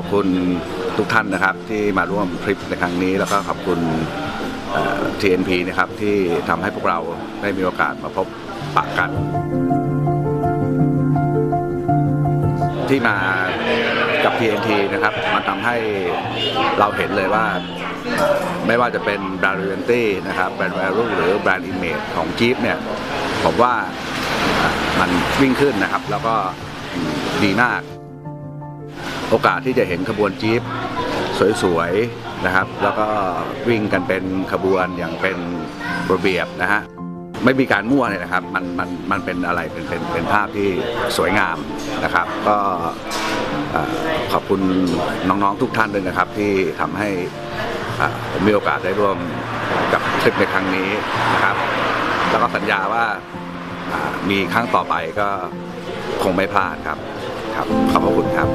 ขอบคุณทุกท่านนะครับที่มาร่วมทริปในครั้งนี้ แล้วก็ขอบคุณ TNP นะครับที่ทำให้พวกเราได้มีโอกาสมาพบปะกัน ที่มากับ TNT นะครับมันทำให้เราเห็นเลยว่าไม่ว่าจะเป็นแบรนด์ Realty นะครับแบรนด์ Value หรือแบรนด์ Image ของ Jeep เนี่ยผมว่ามันวิ่งขึ้นนะครับ แล้วก็ดีมาก โอกาสที่จะเห็นขบวนจี๊ปสวยๆนะครับ แล้วก็วิ่งกันเป็นขบวนอย่างเป็นระเบียบนะฮะไม่มีการมั่วเลยนะครับ มันมันมันเป็นอะไรเป็นเป็นเป็นภาพที่สวยงามนะครับ ก็ขอบคุณน้องๆทุกท่านด้วยนะครับ ที่ทำให้ผมมีโอกาสได้ร่วมกับทริปในครั้งนี้นะครับ แล้วก็สัญญาว่ามีครั้งต่อไปก็คงไม่พลาดครับ ครับ ขอบพระคุณครับ